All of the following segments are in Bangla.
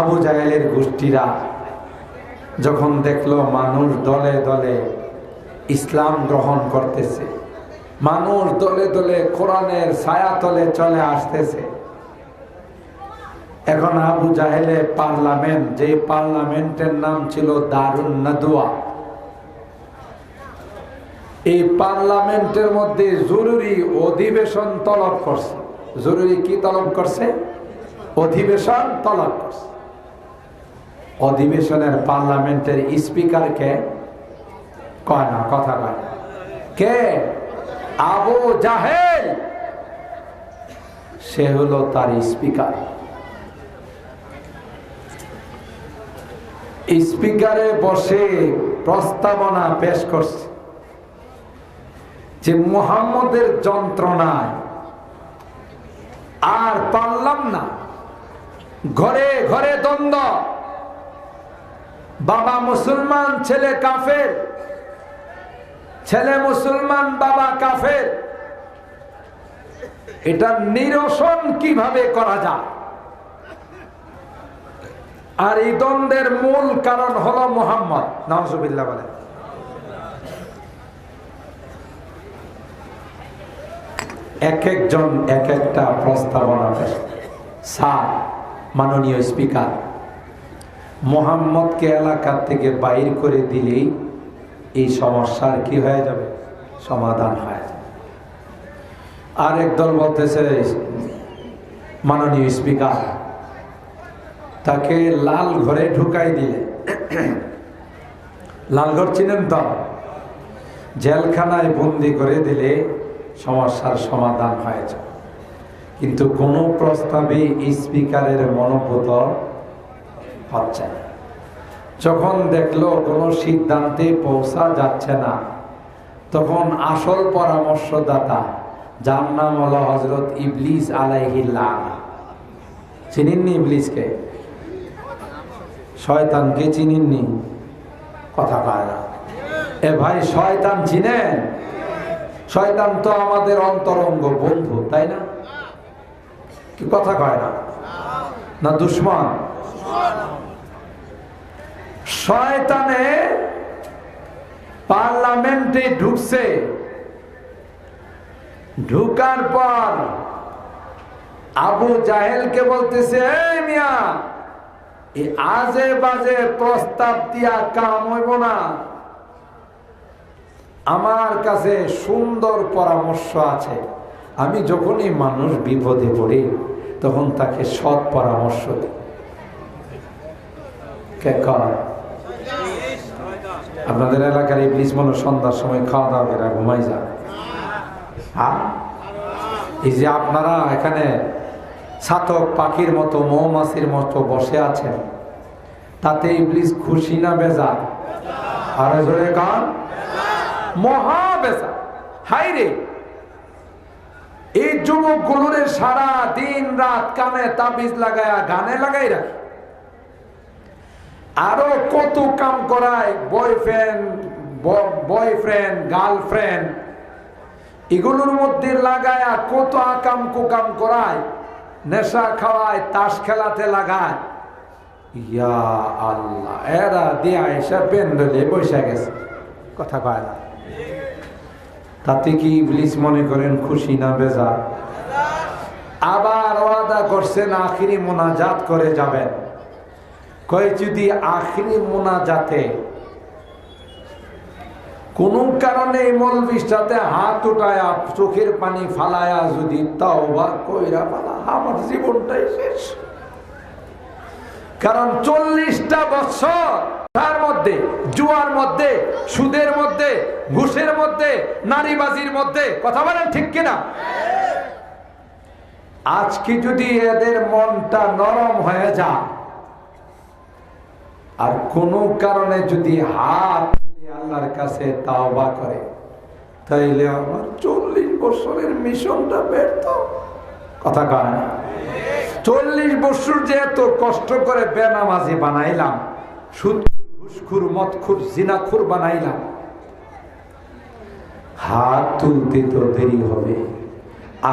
আবু জাহেলের গোষ্ঠীরা যখন দেখল মানুষ দলে দলে ইসলাম গ্রহণ করতেছে, মানুষ দলে দলে কোরআনের ছায়া তলে চলে আসতেছে। এখন আবু জাহেলে পার্লামেন্ট, যে পার্লামেন্টের নাম ছিল দারুণ নাদুয়া এই পার্লামেন্টের মধ্যে জরুরি অধিবেশন তলব করছে। জরুরি কি তলব করছে? অধিবেশন তলব করছে। অধিবেশনের পার্লামেন্টের স্পিকারকে কয় না, কথা কয়। কে? আবু জাহেল। সে হলো তার স্পিকার। স্পিকারে বসে প্রস্তাবনা পেশ করছে যে মোহাম্মদের যন্ত্রণায় আর পারলাম না। ঘরে ঘরে দ্বন্দ্ব। বাবা মুসলমান, ছেলে কাফের। ছেলে মুসলমান, বাবা কাফের। এটা নিরসন কীভাবে করা যায়? আর এই দ্বন্দ্বের মূল কারণ হলো মোহাম্মদ নজুবিল্লা বলে। এক একজন এক একটা প্রস্তাবনা স্যার, মাননীয় স্পিকার মোহাম্মদকে এলাকার থেকে বাইর করে দিলেই এই সমস্যার কি হয়ে যাবে? সমাধান হয়ে যাবে। আর একদল বলতেছে, মাননীয় স্পিকার, তাকে লাল ঘরে ঢুকাই দিলে। লালঘর চিনেন তো? জেলখানায় বন্দি করে দিলে সমস্যার সমাধান হয়ে কিন্তু কোনো প্রস্তাবে স্পিকারের মনোভূত হচ্ছে। না যখন দেখল কোনো সিদ্ধান্তে পৌঁছা যাচ্ছে না, তখন আসল পরামর্শদাতা, যার নাম হলো হজরত ইবলিস আলাইহিল্লাহ চিনিননি ইবলিসকে? শয়তানকে চিনিননি? কথা কয় না। এ ভাই, শয়তান চিনেন শয়তান তো আমাদের অন্তরঙ্গ বন্ধু, তাই না? কি কথা কয় না? না দুশ্মন? শয়তানে পার্লামেন্টে ঢুকছে। ঢুকার পর আবু জাহেলকে বলতেছে, এই মিয়া, এই আজে বাজে প্রস্তাব দিয়া কাম হইব না। আমার কাছে সুন্দর পরামর্শ আছে। আমি যখনই মানুষ বিপদে পড়ি, তখন তাকে সৎ পরামর্শ দিই। কে? আপনাদের এলাকার প্লিজ মনে সন্ধ্যার সময় খাওয়া দাওয়া করে ঘুমাই যান হ্যাঁ এই যে আপনারা এখানে ছাতক পাখির মতো, মৌমাছির মতো বসে আছেন, তাতে ইবলিস খুশি না বেজা আরে জোরে গান মহা বেজা হাই রে। এই যুবক গুলোরে সারা দিন রাত কানে তাবিজ লাগায়া গানে লাগাই রাখে। আরও কত কাম করায় বয়ফ্রেন্ড বয়ফ্রেন্ড গার্লফ্রেন্ড এগুলোর মধ্যে লাগায়া কত আকাম কুকাম করায়, নেশা খাওয়ায়, তাস খেলাতে লাগায়। ইয়া আল্লাহ, এরা দিয়া এসে পেন্ডলে বসে গেছে। কথা কয় না। তাতে কি ইবলিস মনে করেন খুশি না বেজা আবার ওয়াদা করছেন, আখিরি মোনাজাত করে যাবেন। কয়, যদি আখিরি মোনাজাতে কোন কারণে মলবির সাথে হাত উঠায়া, চোখের পানি ফালায়া যদি তাও বা কইরা ফালা, আমার জীবনটাই শেষ। কারণ চল্লিশটা বছর তার মধ্যে, জুয়ার মধ্যে, সুদের মধ্যে, ঘুষের মধ্যে, নারীবাজির মধ্যে, কথা বলেন ঠিক কিনা? আজকে যদি এদের মনটা নরম হয়ে যায় আর কোনো কারণে যদি হাত আল্লাহর কাছে তাওবা করে, তাইলে আমার চল্লিশ বছরের মিশনটা ব্যর্থ। কথা কয় চল্লিশ বছর যে এত কষ্ট করে বেনামাজি বানাইলাম, সুদখুর মদখুর, জিনাখুর বানাইলাম, হাত তুলতে তো দেরি হবে,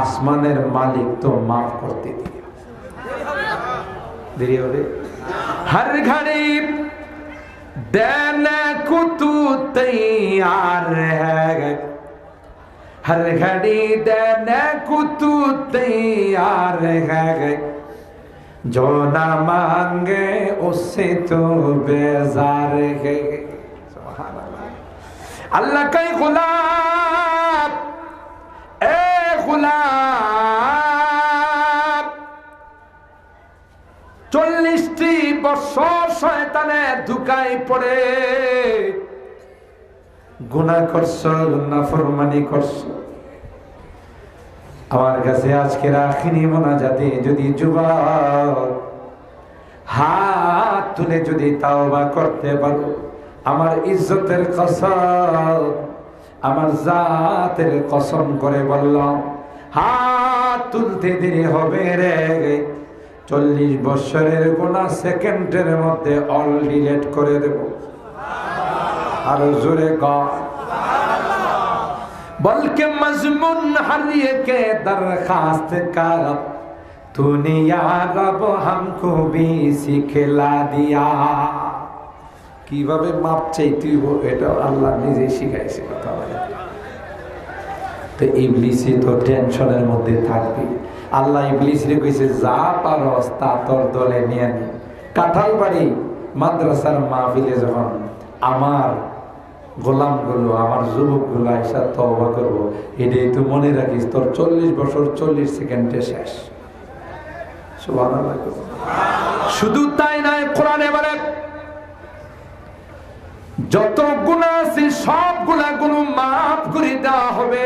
আসমানের মালিক তো মাফ করতে দেরি হবে। দেরি হবে? हर घड़ी देन को तू तैयार है हर घड़ी देन को तू तैयार है जो ना मांगे उससे तो बेजार है अल्लाह कई गुलाब ए गुलाब চল্লিশটি বছর শয়তানের ধুকাই পড়ে। গুণা করছ, নাফরমানি করছ। আমার কাছে আজকের আখিরি মোনাজাতে যদি যুবক হাত তুলে যদি তাওবা করতে পারো, আমার ইজ্জতের কসম, আমার জাতের কসম করে বললাম, হাত তুলতে দেরি হবে রে। চল্লিশ বৎসরের গোনা সেকেন্ডের মধ্যে অল ডিলেট করে দেব। আর জোরে গ। বলকে মজমুন হারিয়ে কে দরখাস্ত কর? তুনে রব হামকো বি শিখলা দিয়া। কীভাবে মাপ চাই তুই এটা আল্লাহ নিজে শিখাইছে কথা বলে। তো ইবলিসি তো টেনশনের মধ্যে থাকবি আল্লাহ ইবলিসরে কইছে, যা পারস তা তোর দলে নিয়ে নি। কাঁঠাল বাড়ি মাদ্রাসার মাহফিলে যখন আমার গোলামগুলো, আমার যুবকগুলো এসা তবা করব, এটাই তো মনে রাখিস, তোর চল্লিশ বছর চল্লিশ সেকেন্ডে শেষ। শুধু তাই নয়, কোরআনে বলে যত গুণা আছে সব গুণাগুলো মাফ করে দেওয়া হবে।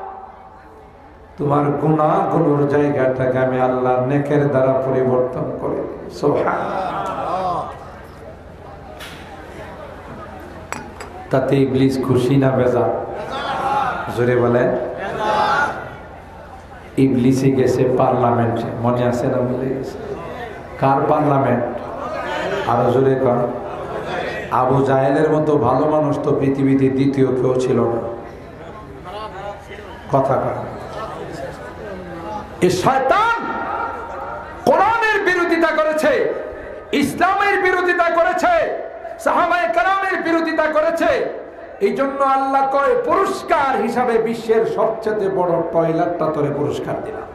তোমার গুণা গুলোর জায়গাটাকে আমি আল্লাহ নেকের দ্বারা পরিবর্তন করে। তাতে ইবলিস খুশি না বেজা জোরে বলে ইবলিসে গেছে পার্লামেন্টে। মনে আছে না বলে গেছে? কার পার্লামেন্ট? আরও জোরে কর আবু জাহেলের মতো ভালো মানুষ তো পৃথিবীতে দ্বিতীয় কেউ ছিল না। কথা কর শয়তান কোরআনের বিরোধিতা করেছে, ইসলামের বিরোধিতা করেছে, সাহাবায়ে কালামের বিরোধিতা করেছে। এই জন্য আল্লাহ কয়, পুরস্কার হিসাবে বিশ্বের সবচেয়ে বড় টয়লেটটা তোরে পুরস্কার দিলাম।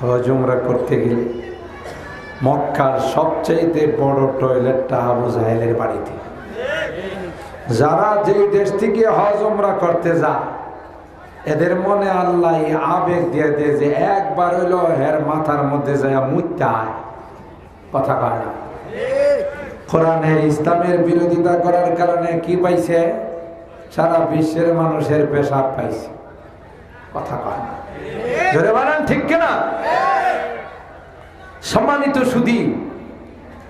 হজমরা করতে গেলে মক্কার সবচাইতে বড় টয়লেটটা আবু জাহেলের বাড়িতে। যারা যেই দেশ থেকে হজ, উমরা করতে যা এদের মনে আল্লাহ আবেগ দিয়ে দিয়ে যে একবার হইল হের মাথার মধ্যে যায় মুত্যায় কথা কয় না। কোরআনের ইসলামের বিরোধিতা করার কারণে কি পাইছে? সারা বিশ্বের মানুষের পেশাব পাইছে। কথা কয় না। ধরে বানান ঠিক কিনা? সম্মানিত সুদী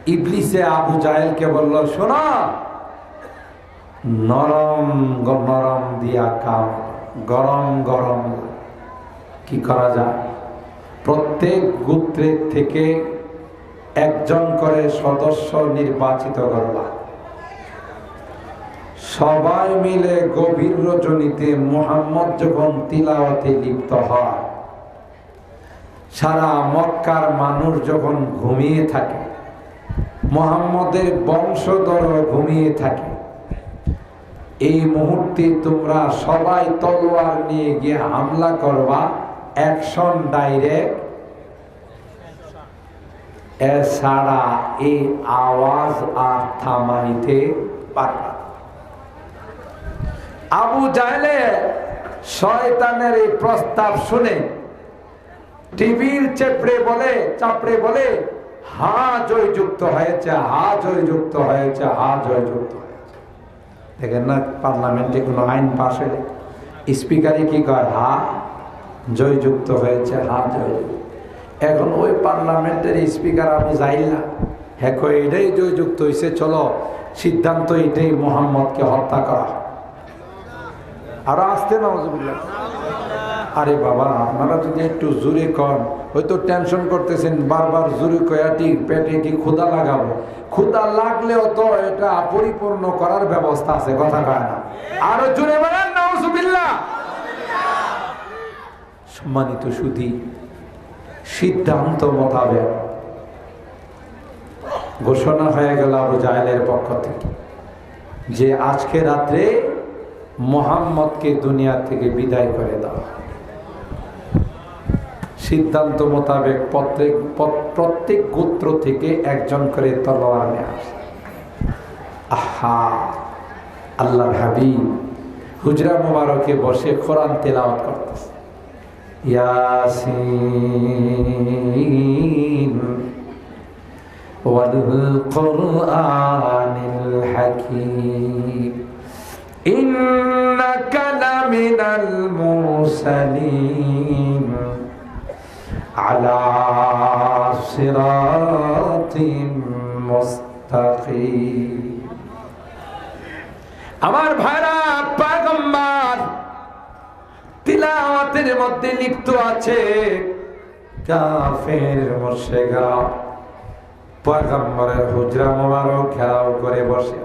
ইবলিসে আবু জাহেলকে বলল, শোনা, নরম নরম দিয়া কাম। গরম গরম কি করা যায়? প্রত্যেক গোত্রের থেকে একজন করে সদস্য নির্বাচিত করবা সবাই মিলে গভীর রজনীতে মোহাম্মদ যখন তিলাওয়াতে লিপ্ত হয়, সারা মক্কার মানুষ যখন ঘুমিয়ে থাকে, মোহাম্মদের বংশধর ঘুমিয়ে থাকে এই মুহূর্তে তোমরা সবাই তলোয়ার নিয়ে গিয়ে হামলা করবা অ্যাকশন ডাইরেক্ট এছাড়া এই আওয়াজ আর থামাইতে পারবা আবু জাহেলে শয়তানের এই প্রস্তাব শুনে টিভির চেপড়ে বলে, চাপড়ে বলে হা জয়যুক্ত হয়েছে হা জয়যুক্ত হয়েছে হা জয়যুক্ত দেখেন না, পার্লামেন্টে কোনো আইন পাশ হলে স্পিকারে কি কয়, হা? জয়যুক্ত হয়েছে, হা, জয়। এখন ওই পার্লামেন্টের স্পিকার আমি যাই না। হ্যাঁ এটাই জয়যুক্ত হয়েছে চলো সিদ্ধান্ত এটাই মোহাম্মদকে হত্যা করা। আরও আসতে নজবিল্লা আরে বাবা, আপনারা যদি একটু জোরে কন হয়তো টেনশন করতেছেন, বারবার জোরে কয়াটি পেটে কি ক্ষুদা লাগাবো? ক্ষুদা লাগলেও তো এটা পরিপূর্ণ করার ব্যবস্থা আছে, কথা কয় না। আরও জোরে বলেন নজবিল্লা সম্মানিত সুধী, সিদ্ধান্ত মোতাবেক ঘোষণা হয়ে গেল আবু জাহেলের পক্ষ থেকে যে আজকে রাত্রে মোহাম্মদকে দুনিয়া থেকে বিদায় করে দেওয়া সিদ্ধান্ত মোতাবেক প্রত্যেক প্রত্যেক গোত্র থেকে একজন করে তলোয়ার নিয়ে আসে। আহা আল্লাহ হাবিব, হুজরা মুবারকে বসে কোরআন তেলাওয়াত করতেছে। ইয়াসিন ওয়াল কোরআনিল হাকীম। ইন্নাকা লামিনাল মুরসালিন। على صراط مستقيم আমার ভাইরা পাগম্বার তিলাওয়াতের মধ্যে লিপ্ত আছে কাফের মুর্শেগা পয়গম্বরের হুজরা মোবারক ঘেরাও করে বসে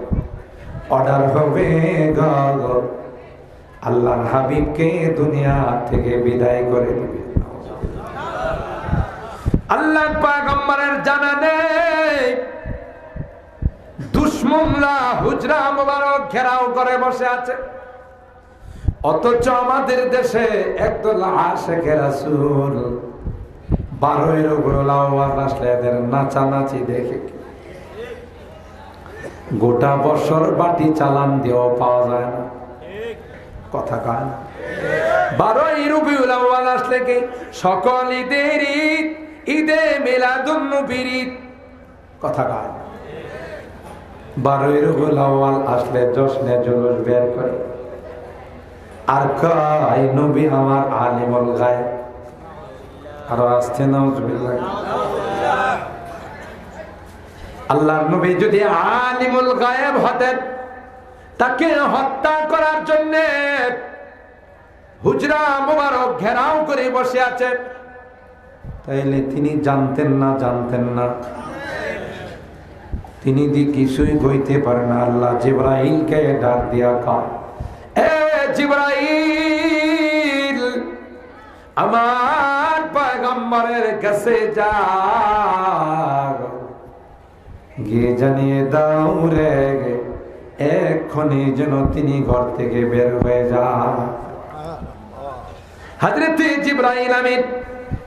অর্ডার হবে গল আল্লাহর হাবিবকে দুনিয়া থেকে বিদায় করে দিবে আল্লাহ পয়গম্বরের জানা নেই। দুশ্মনরা হুজরা মোবারক ঘেরাও করে বসে আছে। অথচ আমাদের দেশে একদল আশেখের রাসূল বারোই আউয়াল আসলে এদের নাচানাচি দেখে। গোটা বছর বাটি চালান দিয়েও পাওয়া যায় না। কথা কান বারোই রবিউল আসলে কি? সকল ঈদের ঈদ ঈদে মিলাদুন নবীর কথা কান বারোই রবিউল আউয়াল আসলে জশ্নে জুলুস বের করে। আর কয়, নবী আমার আলিমুল গায়ব। আরও আসছে, নাউজুবিল্লাহ। আল্লাহর নবী যদি আলিমুল গায়েব হতেন, তাকে হত্যা করার জন্য হুজরা মুবারক ঘেরাও করে বসে আছেন। তাইলে তিনি জানতেন না জানতেন না। তিনি দি কিছুই কইতে পারেন আল্লাহ জিব্রাইলকে ডাক দিয়া কার এ জিব্রাইল, আমার পয়গম্বরের কাছে যা। গিয়ে জানিয়ে দাও রে এক্ষণে যেন তিনি ঘর থেকে বের হয়ে যা হাজরতে জিব্রাইল আমিন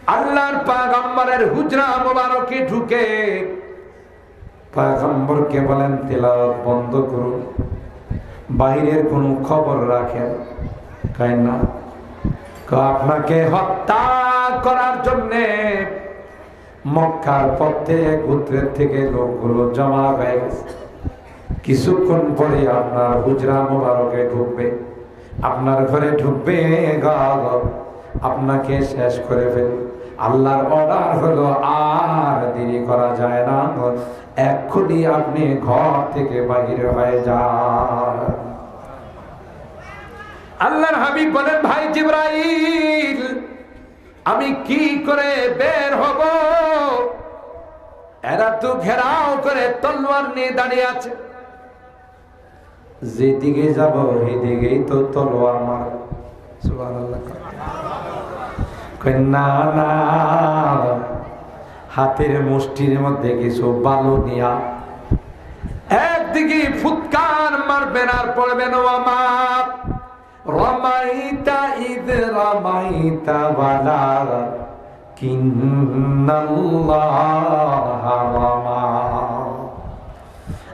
আল্লাহর পয়গম্বরের হুজরা মোবারকে ঢুকে পয়গম্বরকে বলেন, তেলাওয়াত বন্ধ করুন। বাইরের কোনো খবর রাখেন? তাই না। আপনাকে হত্যা করার জন্যে মক্কার প্রত্যেক গোত্রের থেকে লোকগুলো জমা হয়ে গেছে। কিছুক্ষণ পরে আপনার হুজরা মোবারকে ঢুকবে। আপনার ঘরে ঢুকবে আপনাকে শেষ করে ফেল আল্লাহর অর্ডার হলো আর দেরি করা যায় না। এক্ষুনি আপনি ঘর থেকে বাহির হয়ে যান। আল্লাহর হাবিব বলেন, ভাই জিব্রাইল, আমি কি করে বের হব? এরা তো ঘেরাও করে তলোয়ার নিয়ে দাঁড়িয়ে আছে। যেদিকে যাব, সেদিকেই তো তলোয়ার মার না না হাতের মুষ্টির মধ্যে কিছু বালু নিয়া একদিকে ফুৎকার মারবেন আর পড়বেন ও আমার। রমাইতা ইদ রমাইতা বালা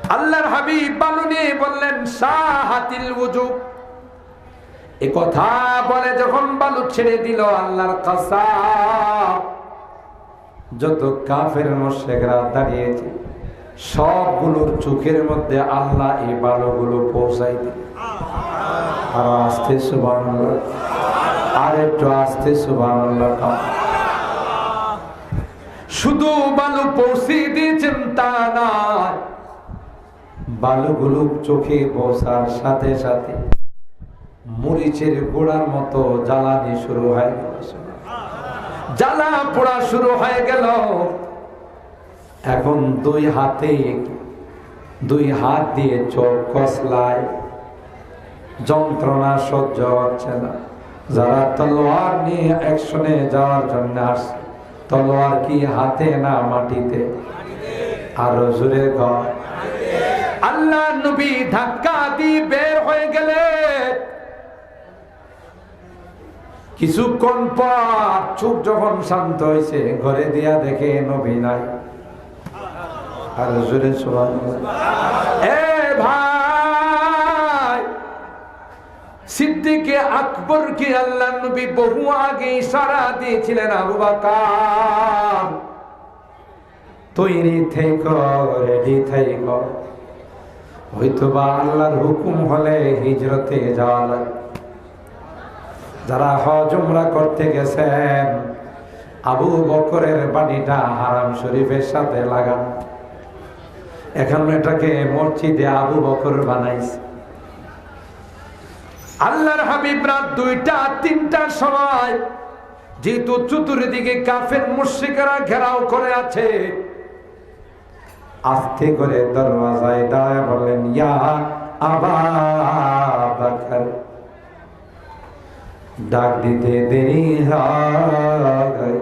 আল্লাহর হাবিব বালুনি বললেন সাহাতিল উজু এ কথা বলে যখন বালু ছেড়ে দিল আল্লাহর কাসাব যত কাফের মোশেকরা দাঁড়িয়েছে, সবগুলোর চোখের মধ্যে আল্লাহ এই বালুগুলো পৌঁছাই দিল। আর আস্তে সুবান আর একটু আস্তে সুবান শুধু বালু পৌঁছে দিয়েছে করছেন তা নয়, বালুগুলো চোখে বসার সাথে সাথে মরিচের গোড়ার মতো জ্বালানি শুরু হয়ে গেল। জ্বালা পোড়া শুরু হয়ে গেল। এখন দুই হাতে, দুই হাত দিয়ে চোখ কসলায় যন্ত্রণা সহ্য হচ্ছে না। যারা তলোয়ার নিয়ে অ্যাকশনে যাওয়ার জন্য আসছে, তলোয়ার কি হাতে না মাটিতে? আরও জোরে ঘর। আল্লাহ নবী ধাক্কা দিয়ে বের হয়ে গেলে কিছুক্ষণ পর চুপ যখন শান্ত হয়েছে ঘরে দিয়া দেখে নবী নাই। আর জোরে সুবহানাল্লাহ। এ ভাই, সিদ্দিকে আকবর কি আল্লাহ নবী বহু আগে ইশারা দিয়েছিলেন আবু বাকার? তৈরি থেকো, রেডি থেকো। হয়তো বা আল্লাহর হুকুম হলে হিজরতে যাওয়া লাগে যারা হজ উমরা করতে গেছেন, আবু বকরের বাড়িটা হারাম শরীফের সাথে লাগান। এখন এটাকে মসজিদে আবু বকর বানাইছে। আল্লাহর হাবিব রাত দুইটা, তিনটার সময় যেহেতু চতুর্দিকে কাফের মুশ্রিকেরা ঘেরাও করে আছে, আস্তে করে দরওয়াজায় দাঁড়ায় বললেন, ইয়া আবা ডাক দিতে দেরি হয়।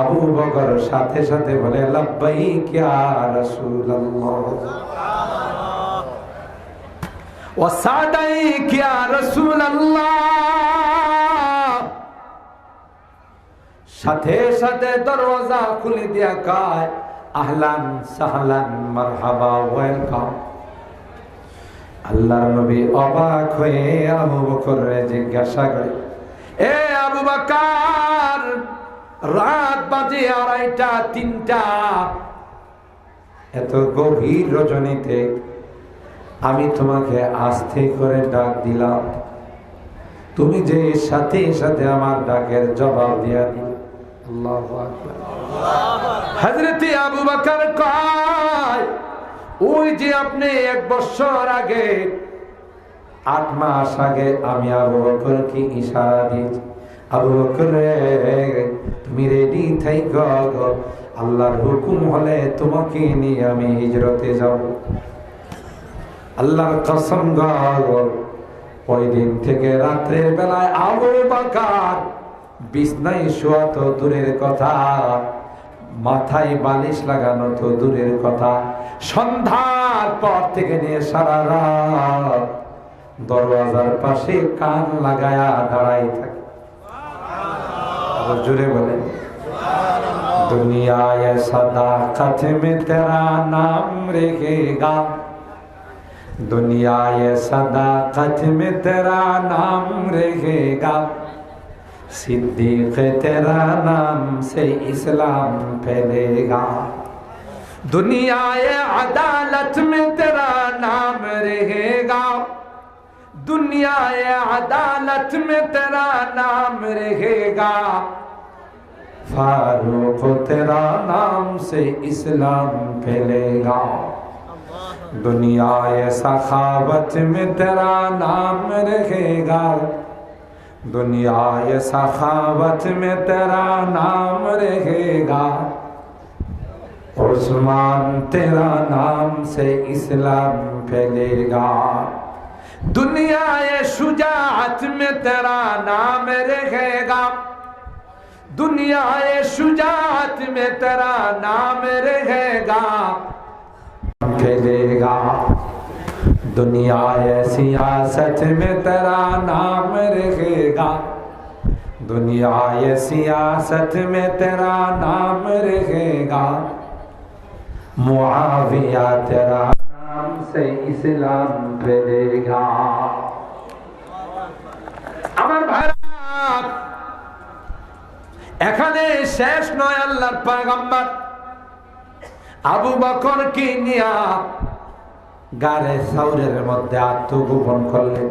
আবু বকর সাথে সাথে বলে লাব্বাই কিয়া রাসূলুল্লাহ। ওয়াসাদাই কিয়া সাথে সাথে দরজা খুলে দিয়া কায়, আহলান সাহলান মারহাবা, ওয়েলকাম। আল্লাহর নবী অবাক হয়ে আবু বকরের জিজ্ঞাসা করে এ আবু বকর রাত বাজে আড়াইটা তিনটা। এত গভীর রজনীতে আমি তোমাকে আস্তে করে ডাক দিলাম। তুমি যে সাথে সাথে আমার ডাকের জবাব দিয়া দিল। হজরতে আবু বকর কয় ওই যে আপনি এক বছর আগে, আট মাস আগে আমি আবু কি ইশারা দিয়েছি। আবু হুকুম হলে তোমাকে আমি থেকে বেলায় শোয়া তো দূরের কথা, মাথায় বালিশ লাগানো তো দূরের কথা। সন্ধ্যার পর থেকে নিয়ে সারা রাত দরওয়াজার পাশে কান লাগায়া দাঁড়াই থাকে। জুড়ে বলে দুনিয়ায় সদা কথে মে তেরা নাম রেখেগা। দুনিয়ায় সদা কথে মে তেরা নাম রেখেগা। সিদ্দিক তেরা নাম সে ইসলাম ফেলেগা। دنیا عدالت میں تیرا نام رہے گا۔ دنیا عدالت میں تیرا نام رہے گا۔ فاروق تیرا نام سے اسلام پھیلے گا۔ دنیا سخاوت میں تیرا نام رہے گا۔ دنیا سخاوت میں تیرا نام رہے گا۔ उस्मान तेरा नाम से इस्लाम फैलेगा। दुनिया ये शुजात में तेरा नाम रहेगा। दुनिया ये शुजात में तेरा नाम रहेगा। फैलेगा। दुनिया ये सियासत में तेरा नाम रहेगा। दुनिया ये सियासत में तेरा नाम रहेगा। मुआविया तेरा नाम से इस्लाम फैलेगा আমার ভাইরা এখানে শেষ নয় আল্লাহর পয়গম্বর আবু বকর কি নিয়া গারে সাউরের মধ্যে আত্মগোপন করলেন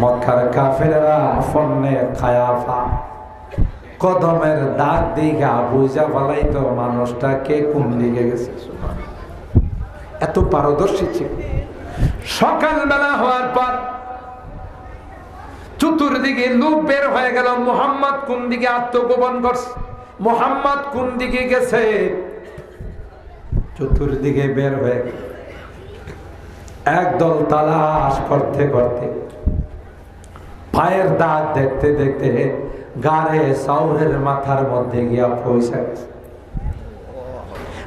মক্কার কাফেরা ফন্নে খায়াফা কদমের দাগ দিঘা বুঝা ফেলাই তো মানুষটা কে কোন দিকে গেছে? এত পারদর্শী ছিল। সকালবেলা হওয়ার পর চতুর্দিকে লোক বের হয়ে গেল, মোহাম্মদ কোন দিকে আত্মগোপন করছে? মোহাম্মদ কোন দিকে গেছে? চতুর্দিকে বের হয়ে গেল। একদল তালাশ করতে করতে পায়ের দাঁত দেখতে দেখতে গাড়ে সাউরের মাথার মধ্যে গিয়া পয়সা গেছে।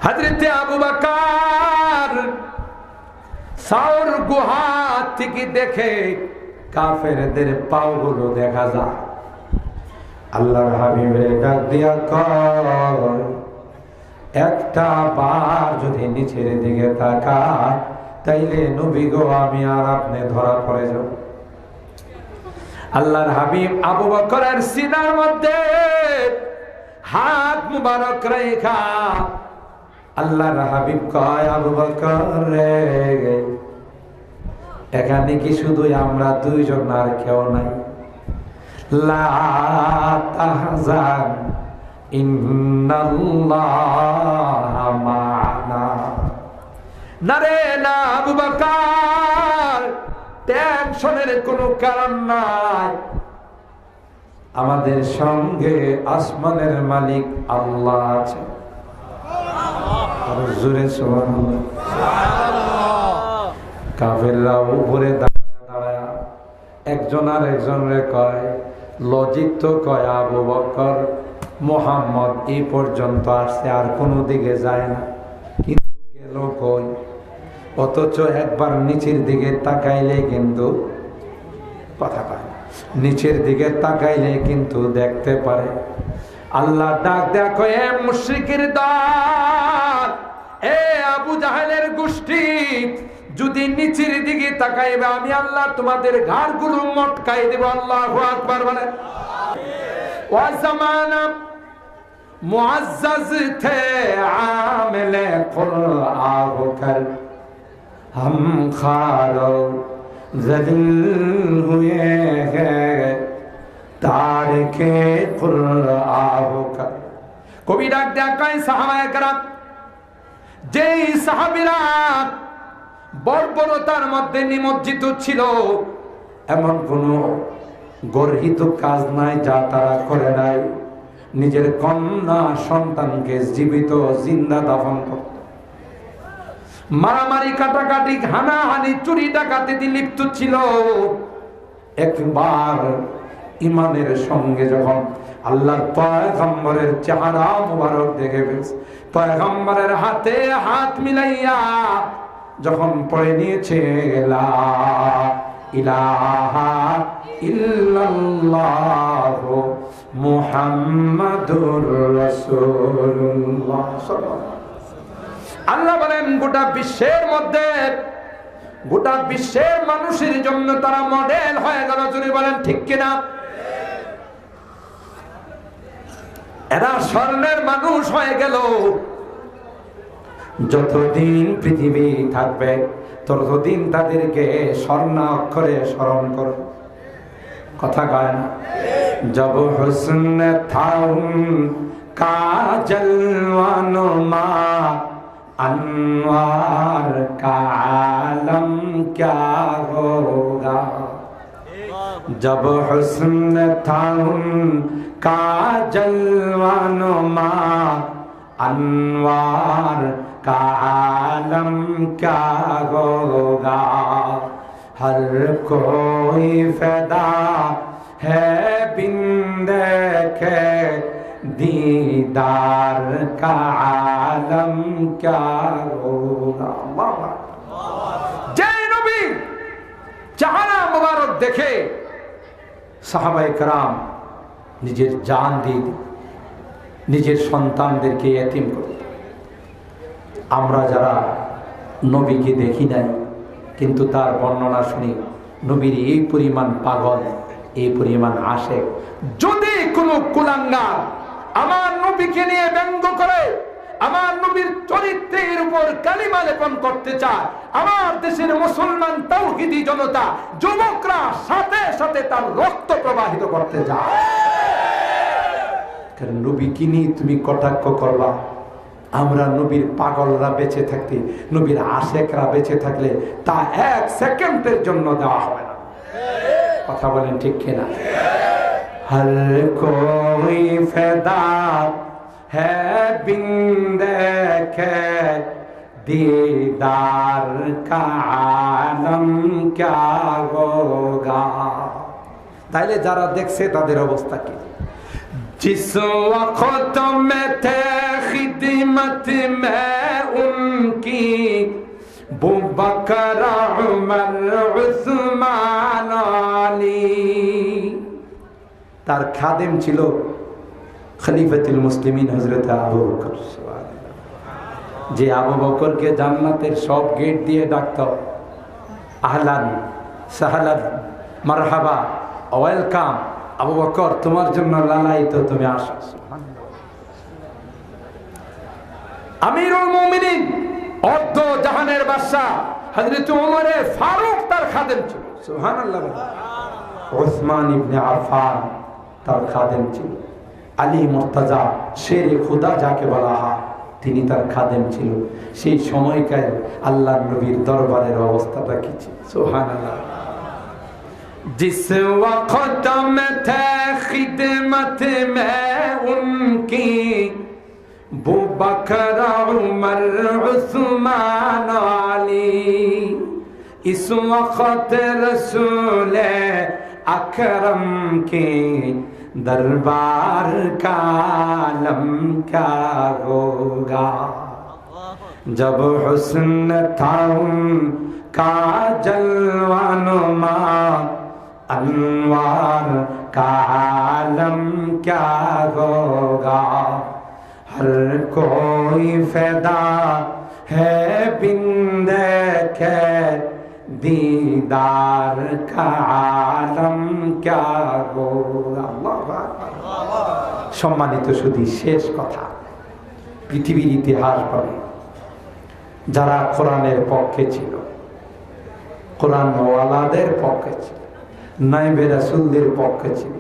হাজরতে আবু বাকার সাউর গুহা থেকে দেখে কাফেরদের পাওগুলো দেখা যায়। আল্লাহর হাবিবে ডাক দিয়া কর একটা বার যদি নিচের দিকে তাকা তাইলে নবী গো, আমি আর আপনি ধরা পড়ে যাব। আল্লাহর হাবিব আবু বকরের সিনার মধ্যে হাত মুবারক রেখা। আল্লাহর হাবিব কয়, আবু বকর রে, এখানে কি শুধু আমরা দুইজন আর কেউ নাই? লা তাহজান, ইন্নাল্লাহা মা'না। না না, আবু টেনশনের কোনো কারণ নাই। আমাদের সঙ্গে আসমানের মালিক আল্লাহ আছে। উপরে দাঁড়ায় একজন আর একজনরে কয় মোহাম্মদ এই পর্যন্ত আর কোনো দিকে যায় না। কিন্তু গেল অথচ একবার নিচের দিকে তাকাইলে কিন্তু কথা পায় নিচের দিকে তাকাইলে কিন্তু দেখতে পারে। আল্লাহ ডাক দেখো এ মুশ্রিকের দল, এ আবু জাহেলের গোষ্ঠী, যদি নিচের দিকে তাকাইবে, আমি আল্লাহ তোমাদের ঘাড়গুলো মটকাই দেব। আল্লাহ আকবার বলে থে আমেলে আহ কর हम खारो जलिल हुए हैं তার কে কবি ডাক দেখায় সাহাবায় কারাম যেই সাহাবিরা বর্বরতার মধ্যে নিমজ্জিত ছিল, এমন কোন গর্হিত কাজ নাই যা তারা করে নাই। নিজের কন্যা সন্তানকে জীবিত জিন্দা দাফন করত। মারামারি, কাটাকাটি, হানাহানি, চুরি ডাকাতিতে লিপ্ত ছিল। একবার ইমানের সঙ্গে যখন আল্লাহর পয়গম্বরের চেহারা মুবারক দেখে ফেলছে, পয়গম্বরের হাতে হাত মিলাইয়া যখন পড়ে নিয়েছে ইলাহা ইল্লাল্লাহ মুহাম্মাদুর রাসূলুল্লাহ আল্লাহ বলেন, গোটা বিশ্বের মধ্যে, গোটা বিশ্বের মানুষের জন্য তারা মডেল হয়ে গেল। যদি বলেন, ঠিক কিনা? এরা স্বর্ণের মানুষ হয়ে গেল। যতদিন পৃথিবী থাকবে, ততদিন তাদেরকে স্বর্ণ অক্ষরে স্মরণ কর কথা কয় না? জব হোসন থাউন, কাজল মা انوار کا عالم کیا ہوگا جب حسن تھا ان کا جلوان ماں انوار کا عالم کیا ہوگا ہر کوئی فدا ہے بن دیکھے দিদার কালম عالم চাহারা মুবারক দেখে সাহাবাই কারাম নিজের জান দিয়ে নিজের সন্তানদেরকে এতিম করত আমরা যারা নবীকে দেখি নাই, কিন্তু তার বর্ণনা শুনি, নবীর এই পরিমাণ পাগল, এই পরিমাণ আসে যদি কোনো কুলাঙ্গার নবীকে নিয়ে ব্যঙ্গ করে আমার নবীর চরিত্রের উপর কালিমা লেপন করতে চায়। আমার দেশের মুসলমান তৌহিদি জনতা, যুবকরা সাথে সাথে তার রক্ত প্রবাহিত করতে নবী কিনি তুমি কটাক্ষ করবা? আমরা নবীর পাগলরা বেঁচে থাকতে, নবীর আশেকরা বেঁচে থাকলে তা এক সেকেন্ডের জন্য দেওয়া হবে না। কথা বলেন ঠিক কিনা? হর কোই ফেদা হ্যাঁ বিন দেখে दीदार का आलम क्या होगा তাইলে যারা দেখছে তাদের অবস্থা কি जिस वक्त में थे खिदमत में उनकी बू बकर उमर उस्मान আলী তার খাদেম ছিল খলিফাতুল মুসলিমিন হযরত আবু বকর। যে আবু বকরকে জান্নাতের সব গেট দিয়ে ডাকত, আহলান, সাহালান, মারহাবা, ওয়েলকাম, আবু বকর, তোমার জন্য লালায়িত তুমি আসো। আমিরুল মুমিনিন, অর্ধ জাহানের বাদশা হযরত ওমরে ফারুক তার খাদেম ছিল। সুবহানাল্লাহ। ওসমান ইবনে আরফান তার খাদেম ছিল। আলী মোর্তাজা শের খুদা যাকে বলা হয়, তিনি তার খাদেম ছিল। সেই সময়কার আল্লাহ নবীর দরবারের অবস্থাটা কি ছিল? সোহান আল্লাহ جس وقت میں تھے दरबार का आलम क्या होगा जब हुस्न था उनका जलवानुमा अनवार का आलम क्या होगा हर कोई फैदा है बिन देखे दीदार का দিদার کا عالم সম্মানিত শুধু শেষ কথা। পৃথিবীর ইতিহাস পড়ে যারা কোরআনের পক্ষে ছিল, কোরআনওয়ালাদের পক্ষে ছিল, নাইবে রাসুলদের পক্ষে ছিল,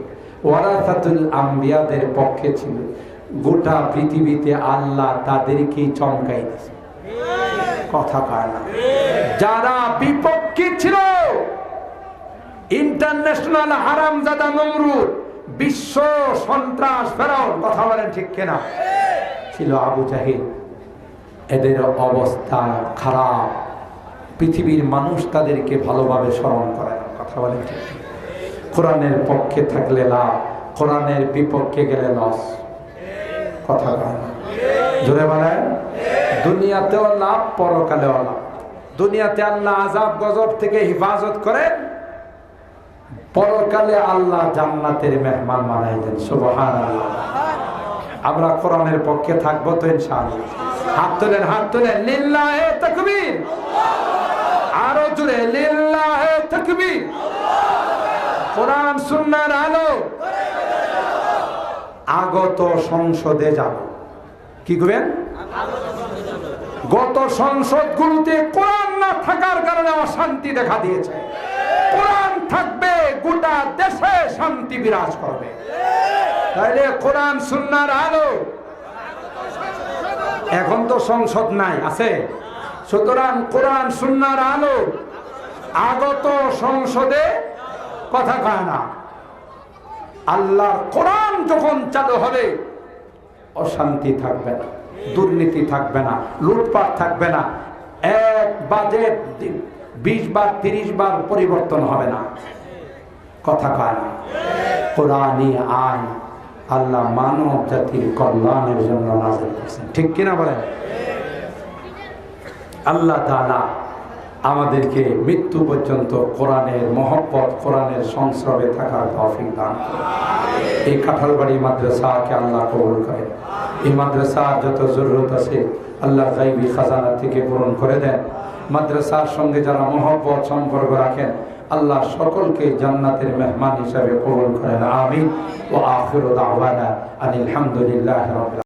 ওয়ারাসাতুল আম্বিয়াদের পক্ষে ছিল, গোটা পৃথিবীতে আল্লাহ তাদেরকেই চমকাই দিয়েছে। কথা কয় না। যারা বিপক্ষ ছিল। ইন্টারন্যাশনাল হারামজাদা নমরুদ, বিশ্ব সন্ত্রাস ফেরাউন, কথা বলেন ঠিক কেনা? ছিল আবু জাহিদ এদের অবস্থা খারাপ। পৃথিবীর মানুষ তাদেরকে ভালোভাবে স্মরণ করে না, কথা বলেন ঠিক? কোরআনের পক্ষে থাকলে লাভ, কোরআনের বিপক্ষে গেলে লস। কথা কয় না জোরে বলেন। দুনিয়াতেও লাভ, পরকালেও লাভ। দুনিয়াতে আল্লাহ আজাব গজব থেকে হেফাজত করেন পরকালে আল্লাহ জান্নাতের মেহমান বানাই দেন সুবহান আমরা কোরআনের পক্ষে থাকব তো ইনশাআল্লাহ। হাত তোলেন হাত তোলেন। লিল্লাহে তাকবীর। আরও জোরে, লিল্লাহে তাকবীর। কোরআন সুন্নাহর আলো। আগত সংসদে যাব। কি করবেন? গত সংসদগুলোতে কোরআন না থাকার কারণে অশান্তি দেখা দিয়েছে। কোরআন থাকবে, গোটা দেশে শান্তি বিরাজ করবে। তাইলে কোরআন, সুন্নার আলো। এখন তো সংসদ নাই, আছে। সুতরাং কোরআন, সুন্নার আলো। আগত সংসদে কথা কয় না। আল্লাহর কোরআন যখন চালু হবে, অশান্তি থাকবে না। দুর্নীতি থাকবে না, লুটপাট থাকবে না। এক বাজেট বিশ বার, তিরিশ বার পরিবর্তন হবে না। কথা কয় কোরআনই আইন আল্লাহ মানব জাতির কল্যাণের জন্য নাজিল করছেন। ঠিক কিনা বলেন? আল্লাহ তাআলা আমাদেরকে মৃত্যু পর্যন্ত কোরআনের মহব্বত, কোরআনের সংস্রবে থাকার তৌফিক দান এই কাঁঠালবাড়ি মাদ্রাসাকে আল্লাহ কবুল করেন। এই মাদ্রাসার যত জরুরত আছে, আল্লাহ গাইবি খাজানা থেকে পূরণ করে দেন। মাদ্রাসার সঙ্গে যারা মহব্বত, সম্পর্ক রাখেন, আল্লাহ সকলকে জান্নাতের মেহমান হিসাবে কবুল করেন। আমিন। ও আখির দাওয়ানা আনিল হামদুলিল্লাহ রাব্বিল